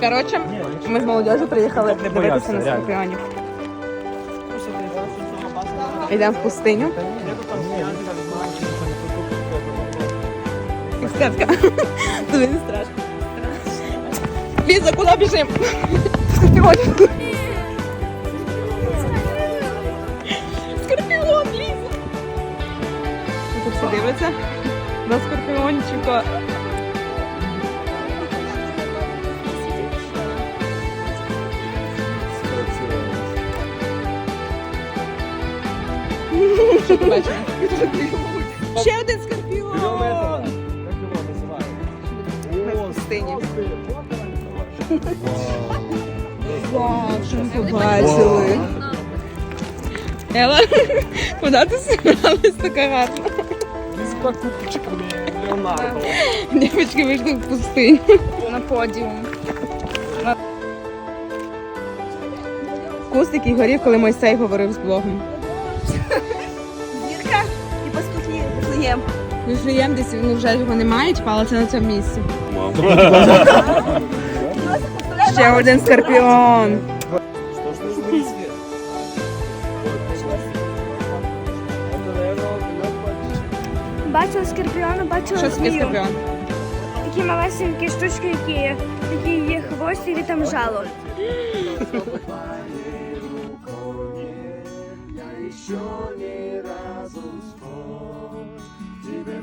Коротше, ми з молодежю приїхали дивитися на скорпіонів. Йдемо в пустиню. Степка. Тобі не страшно. Ліза, куди біжимо? Скорпіон. Скорпіон, Ліза. Тут всі дивляться на скорпіончика. Ще один скорпіон. Пустині. Вау, що ми побачили. Ела, куди ти зібралась така гарна? З покупчиками Леонардо. Дівчатки вийшли в пустиню. на подіум. Куст, який горів, коли Мойсей говорив з Богом. Зірка і пастухи Вифлеєм. Ми живемо десь, ну вже його немає, але це на цьому місці. Ще один скорпіон. Бачила скорпіона, бачила Що змію. скорпіон? Такі малесенькі штучки, які, які є хвост і там жало. що ні разу спор тебе